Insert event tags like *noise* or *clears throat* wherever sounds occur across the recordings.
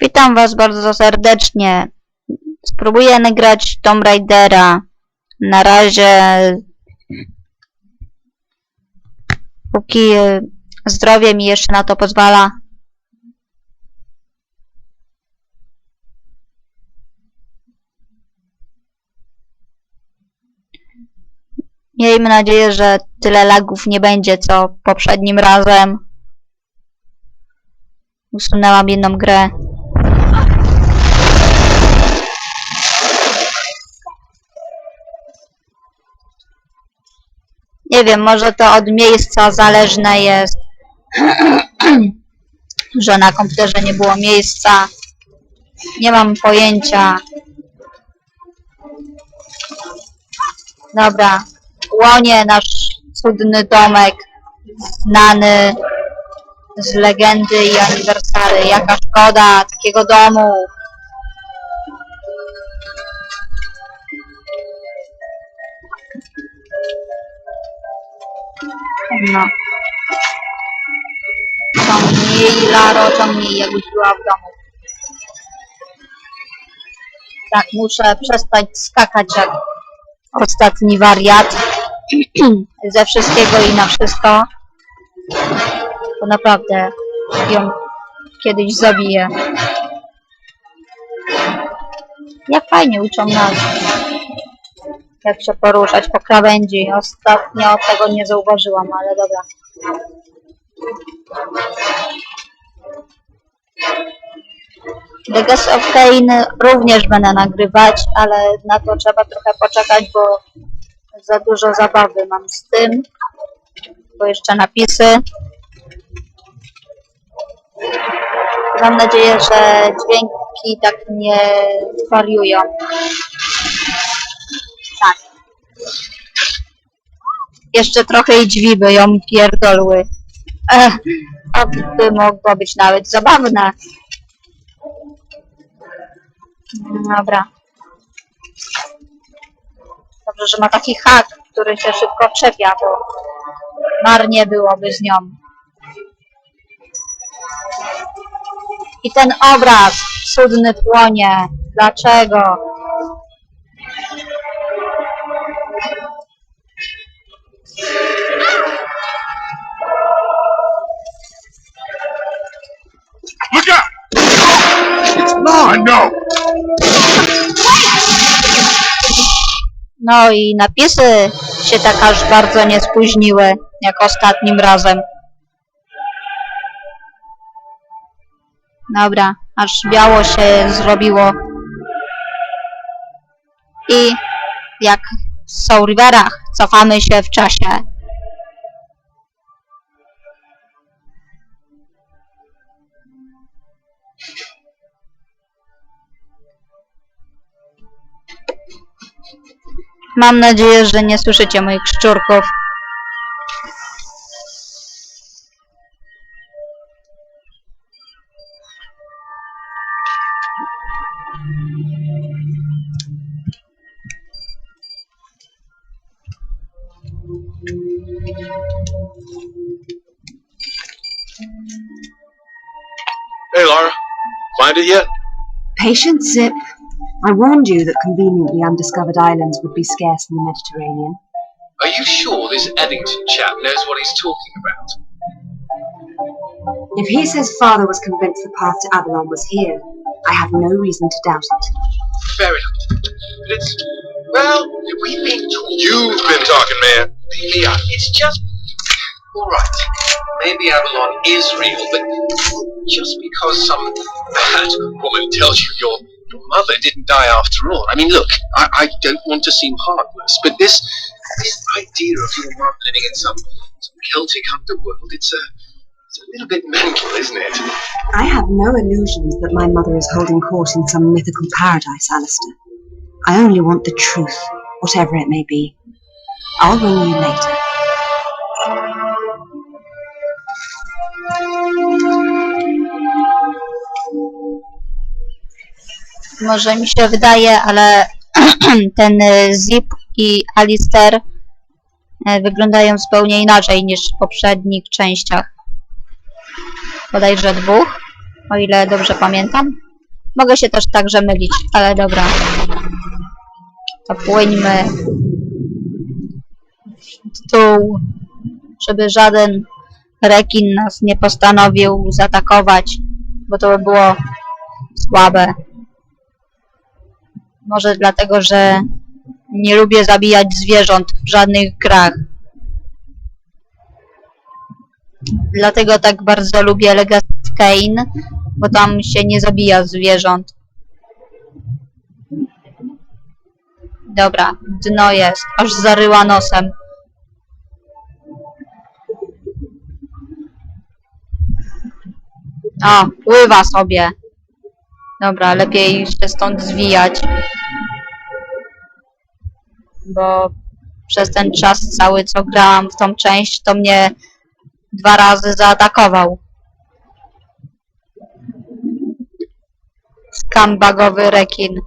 Witam was bardzo serdecznie. Spróbuję nagrać Tomb Raidera. Na razie póki e, zdrowie mi jeszcze na to pozwala. Miejmy nadzieję, że tyle lagów nie będzie co poprzednim razem. Usunęłam jedną grę. Nie wiem, może to od miejsca zależne jest, *clears throat* że na komputerze nie było miejsca. Nie mam pojęcia. Dobra. Łonie nasz cudny domek, znany z legendy i aniversary. Jaka szkoda takiego domu. No. Ciągnij, Laro, ciągnij, jakbyś była w domu. Tak, muszę przestać skakać jak ostatni wariat. *clears throat* Ze wszystkiego i na wszystko. To naprawdę ją kiedyś zabiję. Jak fajnie uczą nas, jak się poruszać po krawędzi. Ostatnio tego nie zauważyłam, ale dobra. The of Kane również będę nagrywać, ale na to trzeba trochę poczekać, bo za dużo zabawy mam z tym. Bo jeszcze napisy. Mam nadzieję, że dźwięki tak nie wariują. Tak. Jeszcze trochę i drzwi by ją pierdolły. Ech, to by mogło być nawet zabawne. Dobra. Dobrze, że ma taki hak, który się szybko czepia, bo marnie byłoby z nią. I ten obraz cudny płonie. Dlaczego? No i napisy się tak aż bardzo nie spóźniły, jak ostatnim razem. Dobra, aż biało się zrobiło. I jak w Soul Riverach cofamy się w czasie. Mam nadzieję, że nie słyszycie moich szczurków. Hey, Lara. Find it yet? Patience, Zip. I warned you that conveniently undiscovered islands would be scarce in the Mediterranean. Are you sure this Eddington chap knows what he's talking about? If he says father was convinced the path to Avalon was here, I have no reason to doubt it. Fair enough. But it's. Well, we've been talking. You've been talking, man. Yeah, uh, it's just. Alright. Maybe Avalon is real, but just because some bad woman tells you your, your mother didn't die after all. I mean, look, I, I don't want to seem heartless, but this this idea of your mum living in some, some Celtic underworld, it's a, it's a little bit mental, isn't it? I have no illusions that my mother is holding court in some mythical paradise, Alistair. I only want the truth, whatever it may be. I'll ring you later. Może mi się wydaje, ale *clears throat* ten y, Zip i Alister y, wyglądają zupełnie inaczej niż w poprzednich częściach. Bodajże dwóch, o ile dobrze pamiętam. Mogę się też także mylić, ale dobra. To płyńmy w dół, żeby żaden rekin nas nie postanowił zaatakować, bo to by było słabe. Może dlatego, że nie lubię zabijać zwierząt w żadnych grach. Dlatego tak bardzo lubię Legacy of Kain, bo tam się nie zabija zwierząt. Dobra, dno jest, aż zaryła nosem. A, pływa sobie. Dobra, lepiej się stąd zwijać. Bo przez ten czas cały, co grałam w tą część, to mnie dwa razy zaatakował. Skambagowy rekin.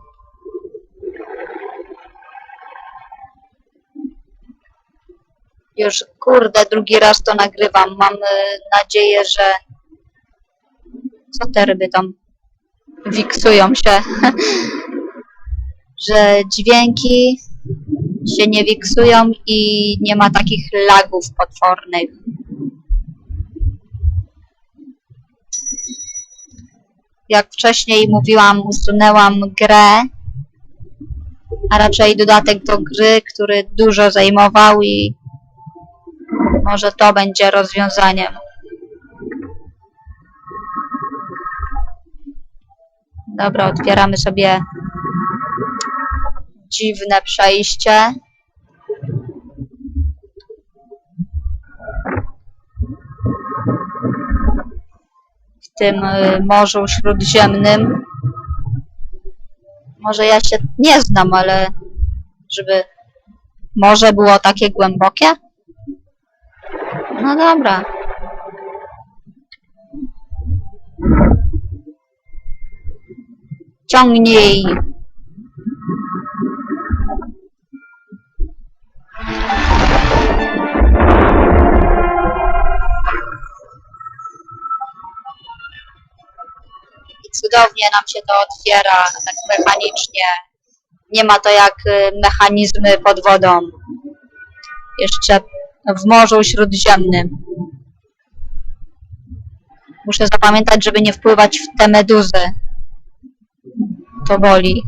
Już kurde, drugi raz to nagrywam. Mam y, nadzieję, że... Co te ryby tam wiksują się? *laughs* że dźwięki się nie wiksują i nie ma takich lagów potwornych. Jak wcześniej mówiłam, usunęłam grę, a raczej dodatek do gry, który dużo zajmował i może to będzie rozwiązaniem. Dobra, otwieramy sobie dziwne przejście. W tym y, Morzu Śródziemnym. Może ja się nie znam, ale żeby morze było takie głębokie? No dobra. Ciągnij! I cudownie nam się to otwiera, tak mechanicznie. Nie ma to jak y, mechanizmy pod wodą. Jeszcze w Morzu Śródziemnym. Muszę zapamiętać, żeby nie wpływać w te meduzy. To boli.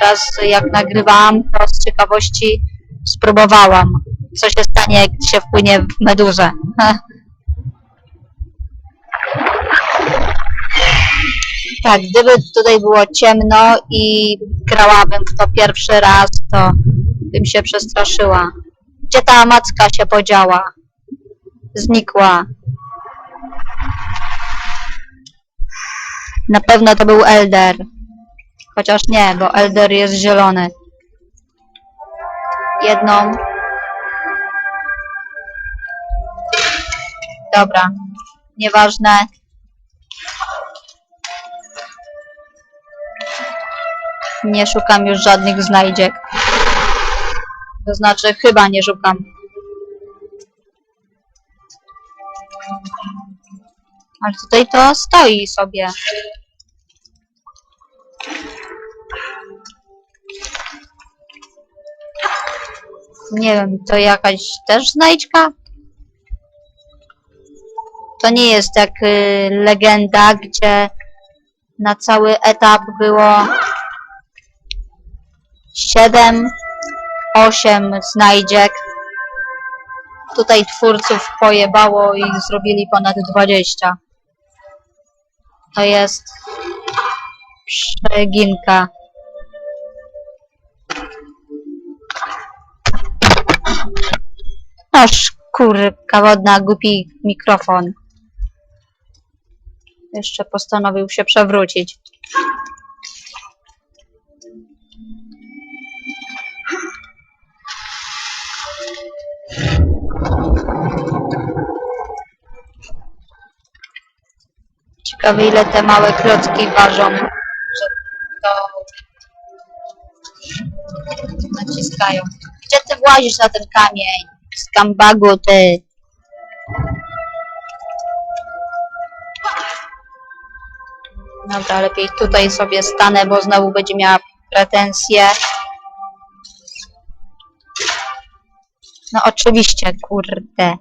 Teraz jak nagrywałam, to z ciekawości spróbowałam. Co się stanie, jak się wpłynie w meduzę. *laughs* Tak, gdyby tutaj było ciemno i grałabym w to pierwszy raz, to bym się przestraszyła. Gdzie ta macka się podziała? Znikła. Na pewno to był Elder. Chociaż nie, bo Elder jest zielony. Jedną. Dobra. Nieważne. Nie szukam już żadnych znajdziek. To znaczy, chyba nie szukam. Ale tutaj to stoi sobie. Nie wiem, to jakaś też znajdźka? To nie jest jak y, legenda, gdzie na cały etap było 7, 8 znajdziek. Tutaj twórców pojebało i zrobili ponad 20. To jest przeginka. Masz, kurka wodna, głupi mikrofon. Jeszcze postanowił się przewrócić. Ciekawe ile te małe klocki ważą, że to naciskają. Gdzie ty włazisz na ten kamień? Skambagu, ty. Dobra, lepiej tutaj sobie stanę, bo znowu będzie miała pretensje. No oczywiście, kurde.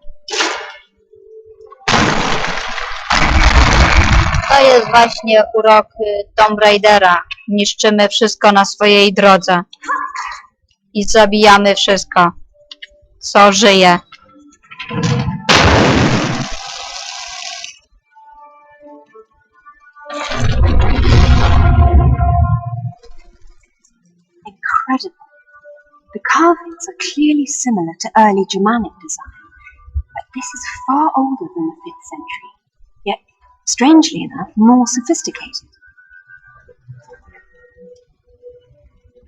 To jest właśnie urok y, Tomb Raidera. Niszczymy wszystko na swojej drodze. I zabijamy wszystko, co żyje. Incredible. The carvings are clearly similar to early Germanic design, but this is far older than the 5th century, yet, strangely enough, more sophisticated.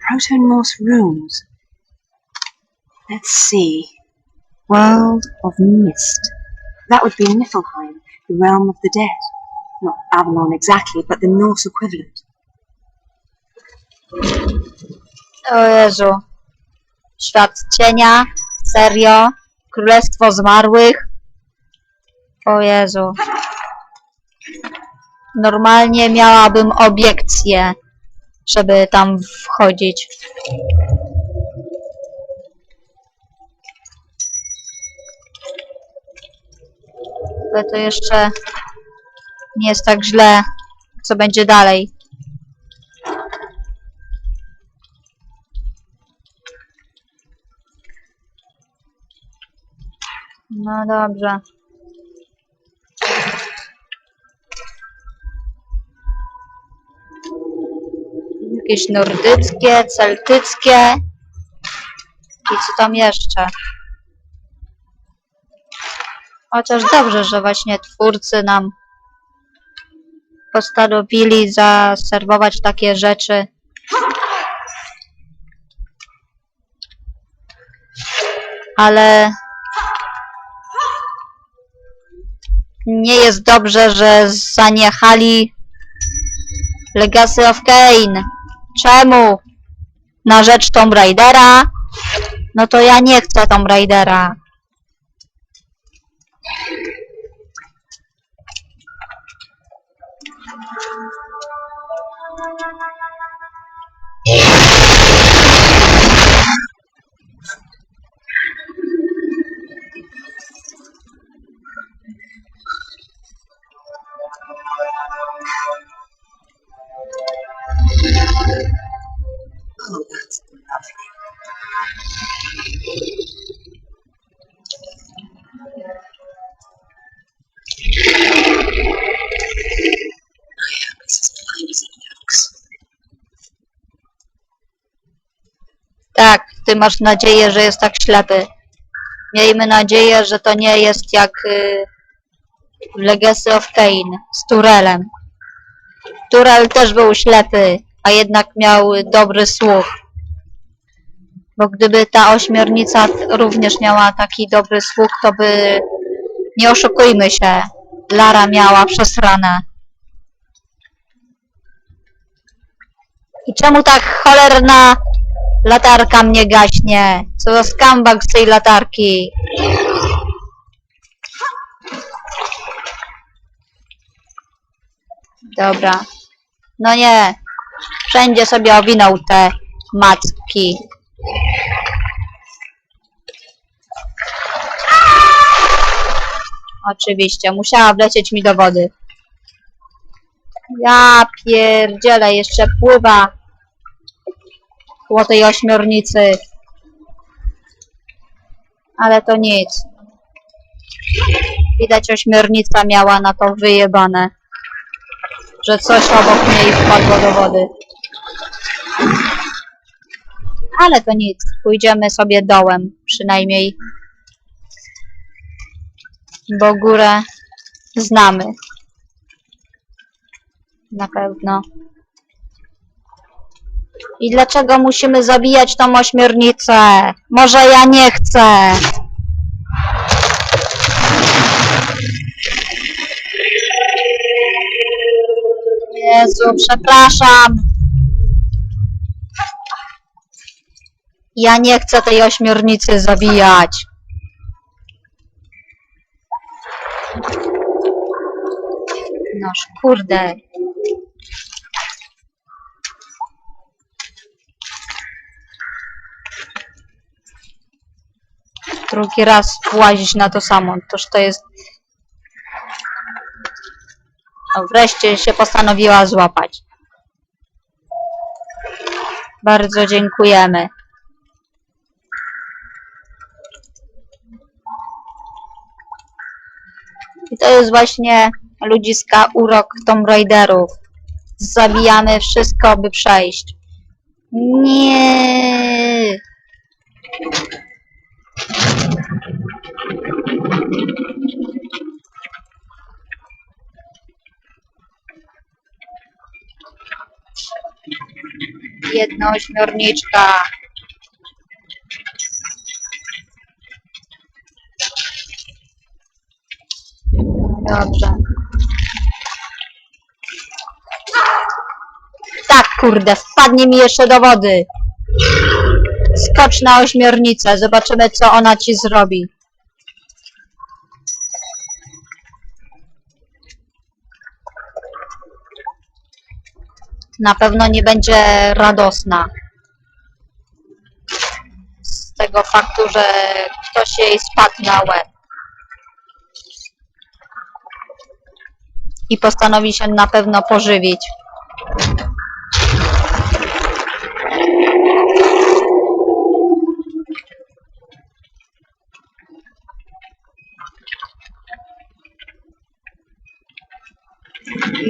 Proto-Norse runes. Let's see. World of Mist. That would be Niflheim, the realm of the dead. Not Avalon exactly, but the Norse equivalent. O Jezu. Świat cienia? Serio? Królestwo zmarłych? O Jezu. Normalnie miałabym obiekcję, żeby tam wchodzić. Ale to jeszcze nie jest tak źle, co będzie dalej. No dobrze. Jakieś nordyckie, celtyckie. I co tam jeszcze? Chociaż dobrze, że właśnie twórcy nam postanowili zaserwować takie rzeczy. Ale nie jest dobrze, że zaniechali Legacy of Kane. Czemu? Na rzecz Tomb Raidera? No to ja nie chcę Tomb Raidera. Ty masz nadzieję, że jest tak ślepy. Miejmy nadzieję, że to nie jest jak y, Legacy of Kane z Turelem. Turel też był ślepy, a jednak miał dobry słuch. Bo gdyby ta ośmiornica również miała taki dobry słuch, to by... Nie oszukujmy się. Lara miała przesrane. I czemu tak cholerna latarka mnie gaśnie? Co za skambak z tej latarki? Dobra. No nie. Wszędzie sobie owinął te macki. Oczywiście, musiała wlecieć mi do wody. Ja pierdzielę, jeszcze pływa koło tej ośmiornicy. Ale to nic. Widać ośmiornica miała na to wyjebane. Że coś obok niej wpadło do wody. Ale to nic. Pójdziemy sobie dołem przynajmniej. Bo górę znamy. Na pewno. I dlaczego musimy zabijać tą ośmiornicę? Może ja nie chcę. Jezu, przepraszam. Ja nie chcę tej ośmiornicy zabijać. Noż kurde. Drugi raz włazić na to samo. Toż to jest... No wreszcie się postanowiła złapać. Bardzo dziękujemy. I to jest właśnie ludziska urok Tomb Raiderów. Zabijamy wszystko, by przejść. Nie. Jedna ośmiorniczka. Dobrze. Tak, kurde, wpadnie mi jeszcze do wody. Skocz na ośmiornicę, zobaczymy co ona ci zrobi. Na pewno nie będzie radosna. Z tego faktu, że ktoś jej spadł na łeb. I postanowi się na pewno pożywić.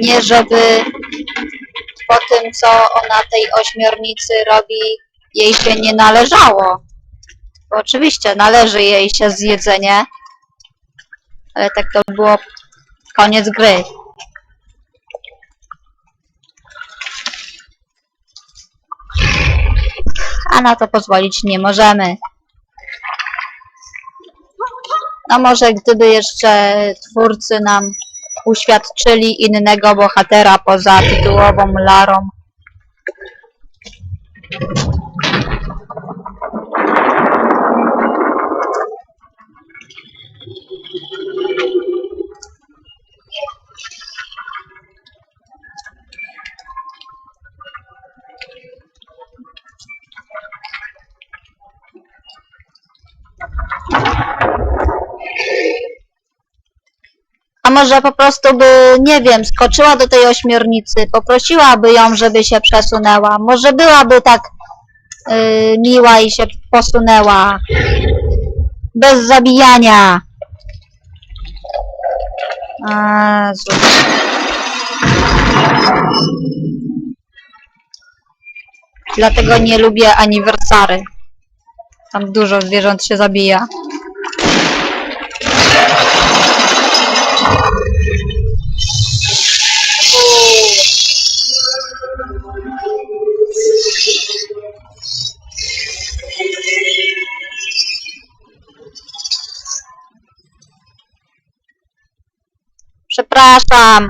Nie żeby po tym, co ona tej ośmiornicy robi, jej się nie należało. Bo oczywiście należy jej się zjedzenie, ale tak to było koniec gry. A na to pozwolić nie możemy. No może gdyby jeszcze twórcy nam uświadczyli innego bohatera poza tytułową Larą. Może po prostu by, nie wiem, skoczyła do tej ośmiornicy, poprosiłaby ją, żeby się przesunęła. Może byłaby tak yy, miła i się posunęła. Bez zabijania. Dlatego nie lubię aniversary. Tam dużo zwierząt się zabija. Przepraszam.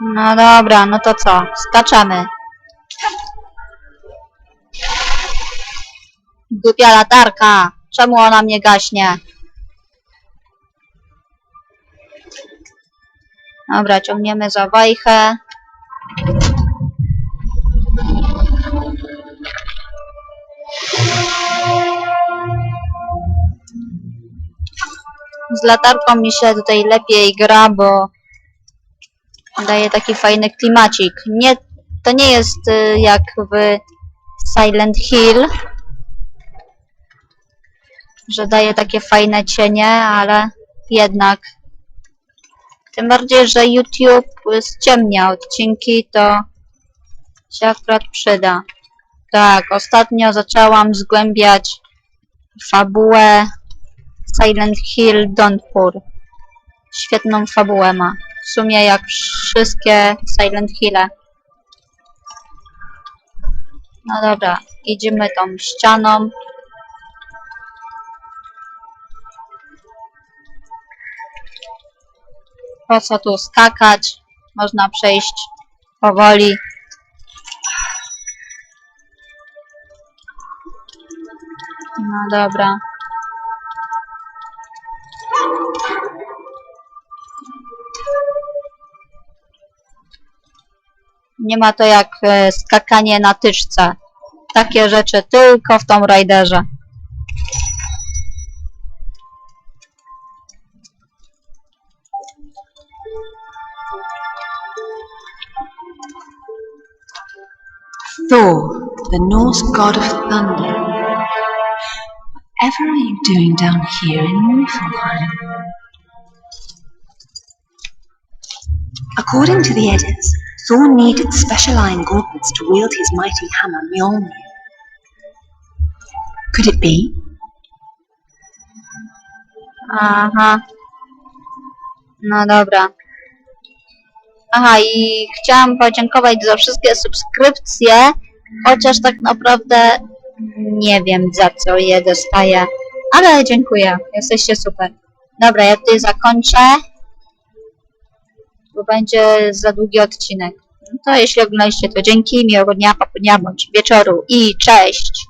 No dobra, no to co? Skaczemy. Głupia latarka. Czemu ona mnie gaśnie? Dobra, ciągniemy za wajchę. Z latarką mi się tutaj lepiej gra, bo daje taki fajny klimacik. Nie, to nie jest y, jak w Silent Hill, że daje takie fajne cienie, ale jednak. Tym bardziej, że YouTube ściemnia odcinki, to się akurat przyda. Tak, ostatnio zaczęłam zgłębiać fabułę Silent Hill Downpour. Świetną fabułę ma. W sumie jak wszystkie Silent Hille. No dobra, idziemy tą ścianą. Po co tu skakać? Można przejść powoli. No dobra. Nie ma to jak e, skakanie na tyczce. Takie rzeczy tylko w Tomb Raiderze. Thor, the Norse god of thunder. Whatever are you doing down here in Niflheim? According to the Eddas, Thor needed special iron gauntlets to wield his mighty hammer Mjolnir. Could it be? Aha. No dobra. Aha, i chciałam podziękować za wszystkie subskrypcje, chociaż tak naprawdę nie wiem za co je dostaję, ale dziękuję, jesteście super. Dobra, ja tutaj zakończę, bo będzie za długi odcinek. No to jeśli oglądaliście to dzięki, miłego dnia, popołudnia bądź wieczoru i cześć!